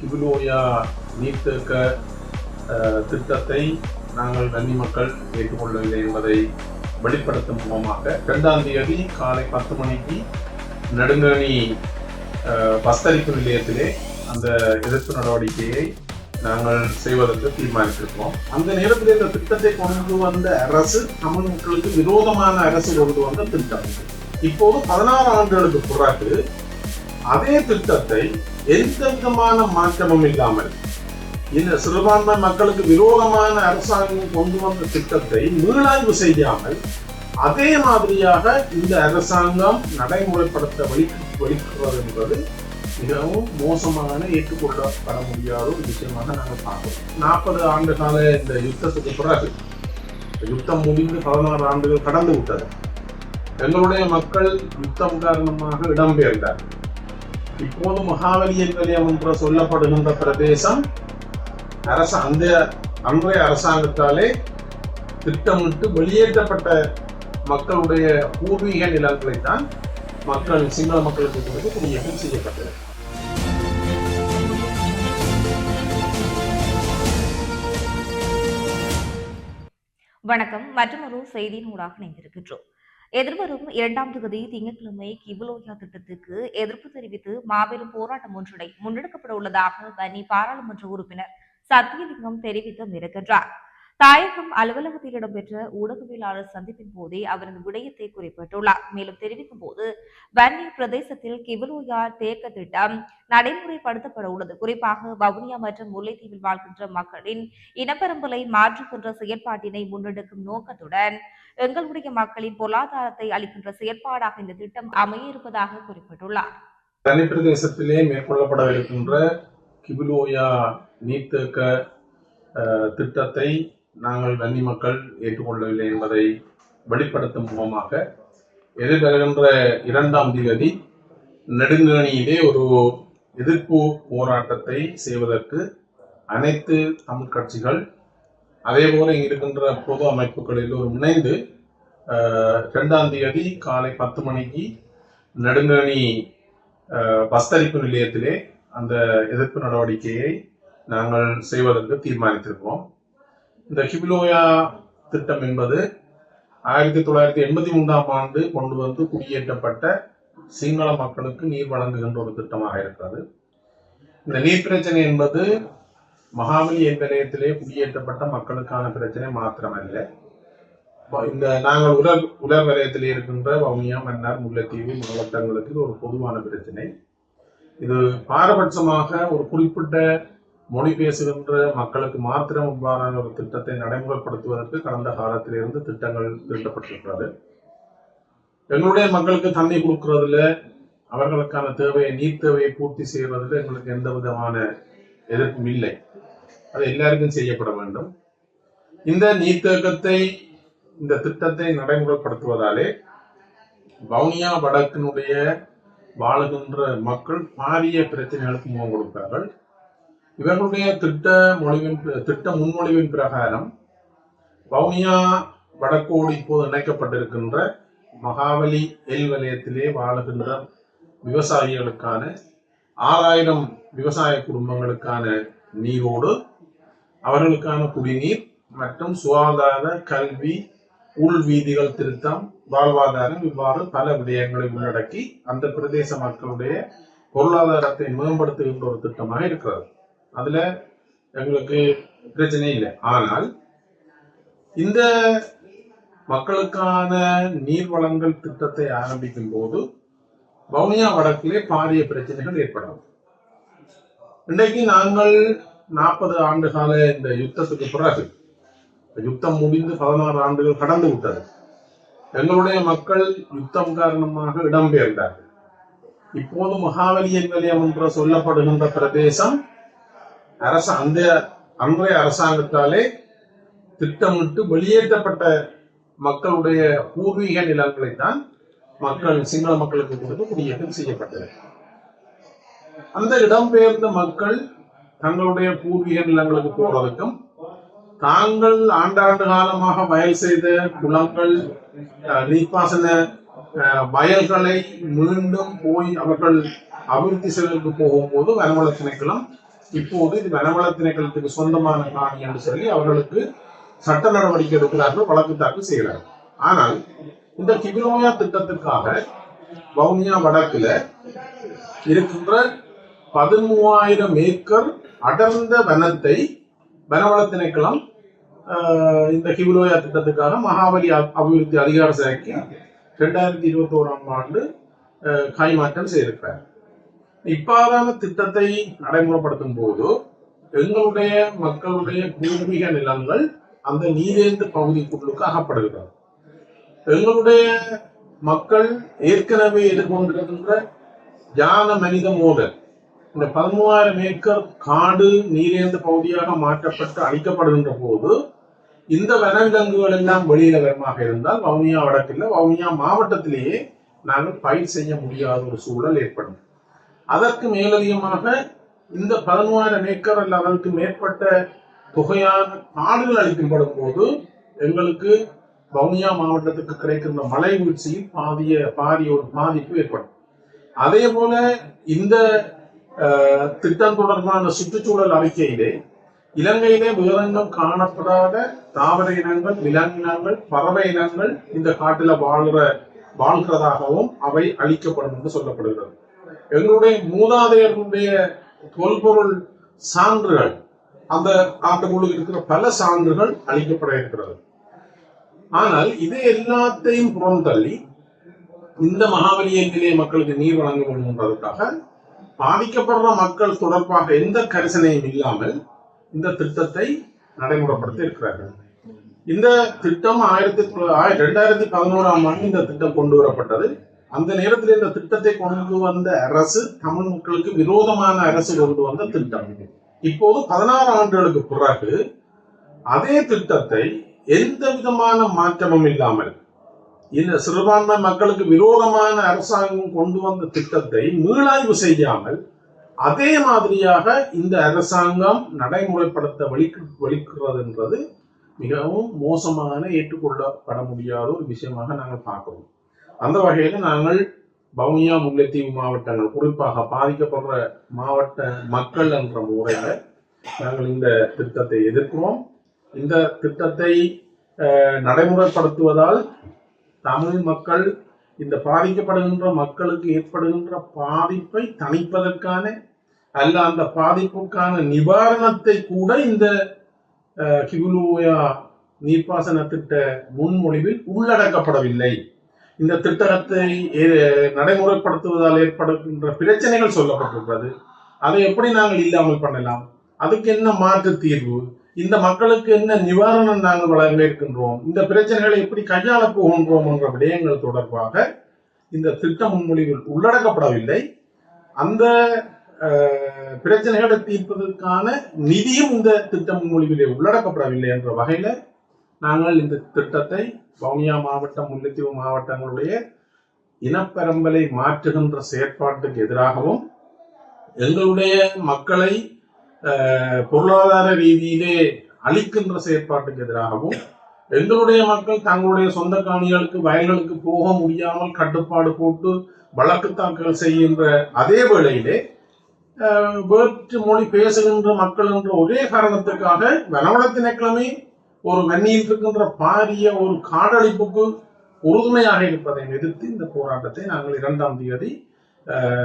கிபிலோயா நீர்த்தேக்க திட்டத்தை நாங்கள் கன்னி மக்கள் ஏற்றுக்கொள்ளவில்லை என்பதை வெளிப்படுத்தும் முகமாக இரண்டாம் தேதி காலை பத்து மணிக்கு நெடுங்கணி பஸ்தரிப்பு நிலையத்திலே அந்த எதிர்ப்பு நடவடிக்கையை நாங்கள் செய்வதற்கு தீர்மானித்திருக்கிறோம். அந்த நேரத்தில் இந்த திட்டத்தை கொண்டு வந்த அரசு தமிழ் மக்களுக்கு விரோதமான அரசு கொண்டு வந்த திட்டம். இப்போது பதினாறு ஆண்டுகளுக்கு பிறகு அதே திட்டத்தை எந்த விதமான மாற்றமும் இல்லாமல் இந்த சிறுபான்மை மக்களுக்கு விரோதமான அரசாங்கம் கொண்டு வந்த திட்டத்தை மீளாய்வு செய்யாமல் அதே மாதிரியாக இந்த அரசாங்கம் நடைமுறைப்படுத்த வழி வலிக்கிறது என்பது மிகவும் மோசமான ஏற்றுக்கொள்ளப்பட முடியாத ஒரு விஷயமாக நாங்கள் பார்க்கிறோம். நாற்பது ஆண்டு கால இந்த யுத்தத்துக்கு பிறகு யுத்தம் முடிந்து பதினாறு ஆண்டுகள் கடந்து விட்டது. எங்களுடைய மக்கள் யுத்தம் காரணமாக இடம்பெயர்ந்தார் இப்போது மகாவலியன் நிலையம் என்று சொல்லப்படுகின்ற பிரதேசம் அரச அந்த அன்றைய அரசாங்கத்தாலே திட்டமிட்டு வெளியேற்றப்பட்ட மக்களுடைய பூர்வீக நிலங்களைத்தான் மக்கள் சிங்கள மக்களுக்கு கொடுத்து குடியேற்றம் செய்யப்பட்டது. வணக்கம். மற்றொரு செய்தியின் ஊடாக இணைந்திருக்கின்றோம். எதிர்வரும் இரண்டாம் தொகுதி திங்கட்கிழமை கிபுலோயா திட்டத்துக்கு எதிர்ப்பு தெரிவித்து மாபெரும் போராட்டம் ஒன்றினை முன்னெடுக்கப்பட உள்ளதாக வன்னி பாராளுமன்ற உறுப்பினர் சத்தியலிங்கம் தெரிவித்தும் இருக்கின்றார் தாயகம் அலுவலகத்தில் இடம்பெற்ற ஊடகவியலாளர் சந்திப்பின் போதே அவர் இந்த விடயத்தை குறிப்பிட்டுள்ளார். மேலும் தெரிவிக்கும் போது வன்னி பிரதேசத்தில் கிபுலோயா தேக்க திட்டம் நடைமுறைப்படுத்தப்பட உள்ளது. குறிப்பாக வவுனியா மற்றும் முல்லைத்தீவில் வாழ்கின்ற மக்களின் இனப்பெரும்பலை மாற்றுகின்ற செயற்பாட்டினை முன்னெடுக்கும் நோக்கத்துடன் எங்களுடைய மக்களின் பொருளாதாரத்தை அளிக்கின்ற செயற்பாடாக இந்த திட்டம் அமைய இருப்பதாக குறிப்பிட்டுள்ளார். தனி பிரதேசத்திலே மேற்கொள்ளப்படவிருக்கின்ற கிபிலோயா நீர்த்தேக்க திட்டத்தை நாங்கள் வன்னி மக்கள் ஏற்றுக்கொள்ளவில்லை என்பதை வெளிப்படுத்தும் முகமாக எதிர்வருகின்ற இரண்டாம் திகதி நெடுங்கணியிலே ஒரு எதிர்ப்பு போராட்டத்தை செய்வதற்கு அனைத்து தமிழ் கட்சிகள் அதே போல இருக்கின்ற பொது அமைப்புகள் எல்லோரும் இணைந்து இரண்டாம் தேதி காலை பத்து மணிக்கு நெடுங்கணி பஸ்தரிப்பு நிலையத்திலே அந்த எதிர்ப்பு நடவடிக்கையை நாங்கள் செய்வதற்கு தீர்மானித்திருக்கிறோம். இந்த ஹிப்லோயா திட்டம் என்பது ஆயிரத்தி தொள்ளாயிரத்தி எண்பத்தி மூன்றாம் ஆண்டு கொண்டு வந்து குடியேற்றப்பட்ட சிங்கள மக்களுக்கு நீர் வழங்குகின்ற ஒரு திட்டமாக இருக்கிறது. இந்த நீர் பிரச்சனை என்பது மகாபலி நிலையத்திலே குடியேற்றப்பட்ட மக்களுக்கான பிரச்சனை மாத்திரமல்ல. இந்த நாங்கள் உலர் உலர் வலயத்தில் இருக்கின்ற வவுனியா மன்னார் முல்லைத்தீவு மாவட்டங்களுக்கு இது ஒரு பொதுவான பிரச்சனை. இது பாரபட்சமாக ஒரு குறிப்பிட்ட மொழி பேசுகின்ற மக்களுக்கு மாத்திரம் இவ்வாறான ஒரு திட்டத்தை நடைமுறைப்படுத்துவதற்கு கடந்த காலத்திலிருந்து திட்டங்கள் தீட்டப்பட்டிருக்கிறது எங்களுடைய மக்களுக்கு தண்ணி கொடுக்கறதுல அவர்களுக்கான தேவையை நீர் தேவையை பூர்த்தி செய்வதில் எங்களுக்கு எந்த விதமான எதிர்ப்பும் இல்லை. அது எல்லாருக்கும் செய்யப்பட வேண்டும். இந்த நீர்த்தேக்கத்தை இந்த திட்டத்தை நடைமுறைப்படுத்துவதாலே வவுனியா வடக்கினுடைய வாழுகின்ற மக்கள் பாரிய பிரச்சனைகளுக்கு முகம் கொடுப்பார்கள் இவர்களுடைய திட்ட மொழிவின் திட்ட முன்மொழிவின் பிரகாரம் வவுனியா வடக்கோடு இப்போது இணைக்கப்பட்டிருக்கின்ற மகாவலி எல் வலயத்திலே வாழுகின்ற விவசாயிகளுக்கான ஆறாயிரம் விவசாய குடும்பங்களுக்கான நீரோடு அவர்களுக்கான குடிநீர் மற்றும் சுகாதார கல்வி உள் வீதிகள் திருத்தம் வாழ்வாதாரம் இவ்வாறு பல விடயங்களை உள்ளடக்கி அந்த பிரதேச மக்களுடைய பொருளாதாரத்தை மேம்படுத்துகின்ற ஒரு திட்டமாக இருக்கிறது. அதுல எங்களுக்கு பிரச்சனை இல்லை. ஆனால் இந்த மக்களுக்கான நீர் வளங்கள் திட்டத்தை ஆரம்பிக்கும் போது வவுனியா வடக்கிலே பாரிய பிரச்சனைகள் ஏற்படும். இன்றைக்கு நாங்கள் நாற்பது ஆண்டு கால இந்த யுத்தத்துக்கு பிறகு யுத்தம் முடிந்து பதினாறு ஆண்டுகள் கடந்து விட்டது. எங்களுடைய மக்கள் யுத்தம் காரணமாக இடம்பெயர்ந்தார்கள் இப்போது மகாவலியன் நிலையம் என்று சொல்லப்படுகின்ற பிரதேசம் அரச அந்த அன்றைய அரசாங்கத்தாலே திட்டமிட்டு வெளியேற்றப்பட்ட மக்களுடைய பூர்வீக நிலங்களைத்தான் மக்கள் சிங்கள மக்களுக்கு கொடுத்து குடியேற்றம் செய்யப்பட்டது. அந்த இடம்பெயர்ந்த மக்கள் தங்களுடைய பூர்வீக நிலங்களுக்கு போறதுக்கும் தாங்கள் ஆண்டாண்டு காலமாக வயல் செய்த குளங்கள் அஹ், நீர்ப்பாசன வயல்களை மீண்டும் போய் அவர்கள் அபிவிருத்தி செய்வதற்கு போகும்போது வனவள திணைக்களம் இப்போது இது வனவள திணைக்களத்துக்கு சொந்தமான காணி என்று சொல்லி அவர்களுக்கு சட்ட நடவடிக்கை எடுக்கிறார்கள் வழக்கு தாக்கல் செய்கிறார்கள். ஆனால் இந்த கிபிலோயா திட்டத்திற்காக வவுனியா வடக்குல இருக்கின்ற பதிமூவாயிரம் ஏக்கர் அடர்ந்த வனத்தை வனவள திணைக்களம் ஆஹ், இந்த கிபிலோயா திட்டத்துக்காக மகாபலி அபிவிருத்தி அதிகார சபைக்கு ரெண்டாயிரத்தி இருபத்தி ஓராம் ஆண்டு ஆஹ், கைமாற்றம் செய்திருக்கிறார். இப்பாதான திட்டத்தை நடைமுறைப்படுத்தும் போது எங்களுடைய மக்களுடைய பூர்வீக நிலங்கள் அந்த நீரேந்து பகுதிக்குள்ளுக்கு அகப்படுகிறது எங்களுடைய மக்கள் ஏற்கனவே எதிர்கொண்டிருக்கின்ற ஜான மனித மோதல். இந்த பதிமூவாயிரம் ஏக்கர் காடு நீரேந்த பகுதியாக மாற்றப்பட்டு அழிக்கப்படுகின்ற போது இந்த வனவிலங்குகள் எல்லாம் வெளியில வரமாக இருந்தால் வவுனியா வடக்கில் வவுனியா மாவட்டத்திலேயே நாங்கள் பயிர் செய்ய முடியாத ஒரு சூழல் ஏற்படும். அதற்கு மேலதிகமாக இந்த பதிமூவாயிரம் ஏக்கர் அல்ல அதற்கு மேற்பட்ட தொகையான காடுகள் அளிக்கப்படும் போது எங்களுக்கு வவுனியா மாவட்டத்துக்கு கிடைக்கின்ற மழை வீழ்ச்சியில் பாதிய பாரிய ஒரு பாதிப்பு ஏற்படும். அதே போல இந்த திட்டம் தொடர்பான சுற்றுச்சூழல் அறிக்கையிலே இலங்கையிலே வேறெங்கும் காணப்படாத தாவர இனங்கள் விலங்கினங்கள் பறவை இனங்கள் இந்த காட்டில வாழ்கிற வாழ்கிறதாகவும் அவை அழிக்கப்படும் என்று சொல்லப்படுகிறது. எங்களுடைய மூதாதையர்களுடைய தொல்பொருள் சான்றுகள் அந்த ஆட்டுக்குள்ள இருக்கிற பல சான்றுகள் அளிக்கப்பட இருக்கிறது. ஆனால் இது எல்லாத்தையும் புறம் தள்ளி இந்த மகாபலியத்திலே மக்களுக்கு நீர் வழங்க வேண்டும் என்பதற்காக பாதிக்கப்படுற மக்கள் தொடர்பாக எந்த கரிசனையும் இல்லாமல் இந்த திட்டத்தை நடைமுறைப்படுத்தி இருக்கிறார்கள். இந்த திட்டம் ஆயிரத்தி தொ- ரெண்டாயிரத்தி பதினோராம் ஆண்டு இந்த திட்டம் கொண்டு வரப்பட்டது. அந்த நேரத்தில் இந்த திட்டத்தை கொண்டு வந்த அரசு தமிழ் மக்களுக்கு விரோதமான அரசு கொண்டு வந்த திட்டம். இப்போது பதினாறு ஆண்டுகளுக்கு பிறகு அதே திட்டத்தை எந்த விதமான மாற்றமும் இல்லாமல் இந்த சிறுபான்மை மக்களுக்கு விரோதமான அரசாங்கம் கொண்டு வந்த திட்டத்தை மீளாய்வு செய்யாமல் அதே மாதிரியாக இந்த அரசாங்கம் நடைமுறைப்படுத்த வலிக்கு வலிக்கிறது என்றது மிகவும் மோசமான ஏற்றுக்கொள்ளப்பட முடியாத ஒரு விஷயமாக நாங்கள் பார்க்கிறோம். அந்த வகையில் நாங்கள் பவுனியா முல்லைத்தீவு மாவட்டங்கள் குறிப்பாக பாதிக்கப்படுற மாவட்ட மக்கள் என்ற முறையில் நாங்கள் இந்த திட்டத்தை எதிர்க்கிறோம். இந்த திட்டத்தை நடைமுறைப்படுத்துவதால் தமிழ் மக்கள் இந்த பாதிக்கப்படுகின்ற மக்களுக்கு ஏற்படுகின்ற பாதிப்பை தணிப்பதற்கான அல்ல அந்த பாதிப்புக்கான நிவாரணத்தை கூட இந்த அஹ், நீர்ப்பாசன திட்ட முன்மொழிவில் உள்ளடக்கப்படவில்லை. இந்த திட்டத்தை ஏ- நடைமுறைப்படுத்துவதால் ஏற்படுகின்ற பிரச்சனைகள் சொல்லப்பட்டுள்ளது அதை எப்படி நாங்கள் இல்லாமல் பண்ணலாம்? அதுக்கு என்ன மாற்று தீர்வு? இந்த மக்களுக்கு என்ன நிவாரணம் நாங்கள் வழங்கியிருக்கின்றோம் இந்த பிரச்சனைகளை எப்படி கையாள போகின்றோம் என்ற விடயங்கள் தொடர்பாக இந்த திட்ட முன்மொழிவில் உள்ளடக்கப்படவில்லை. அந்த பிரச்சனைகளை தீர்ப்பதற்கான நிதியும் இந்த திட்ட முன்மொழிவிலே உள்ளடக்கப்படவில்லை என்ற வகையில நாங்கள் இந்த திட்டத்தை வவுனியா மாவட்டம் முல்லைத்தீவு மாவட்டங்களுடைய இனப்பெரம்பலை மாற்றுகின்ற செயற்பாட்டுக்கு எதிராகவும் எங்களுடைய மக்களை பொருளாதார ரீதியிலே அழிக்கின்ற செயற்பாட்டுக்கு எதிராகவும் எங்களுடைய மக்கள் தங்களுடைய சொந்த காணிகளுக்கு வயல்களுக்கு போக முடியாமல் கட்டுப்பாடு போட்டு வழக்கு தாக்கல் செய்கின்ற அதே வேளையிலே வேற்று மொழி பேசுகின்ற மக்கள் என்ற ஒரே காரணத்துக்காக வனவள ஒரு வெண்ணியில் இருக்கின்ற பாரிய ஒரு காடழிப்புக்கு உறுதுணையாக இருப்பதை எதிர்த்து இந்த போராட்டத்தை நாங்கள் இரண்டாம் தேதி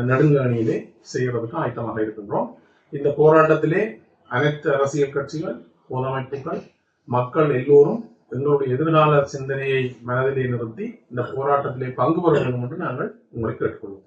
நெடுங்காணியிலே செய்கிறதுக்கு ஆயத்தமாக இருக்கின்றோம். இந்த போராட்டத்திலே அனைத்து அரசியல் கட்சிகள் பொதுமைப்புகள் மக்கள் எல்லோரும் எங்களுடைய எதிர்கால சிந்தனையை மனதிலே நிறுத்தி இந்த போராட்டத்திலே பங்கு பெற வேண்டும் என்று நாங்கள் உங்களை கேட்டுக்கொள்வோம்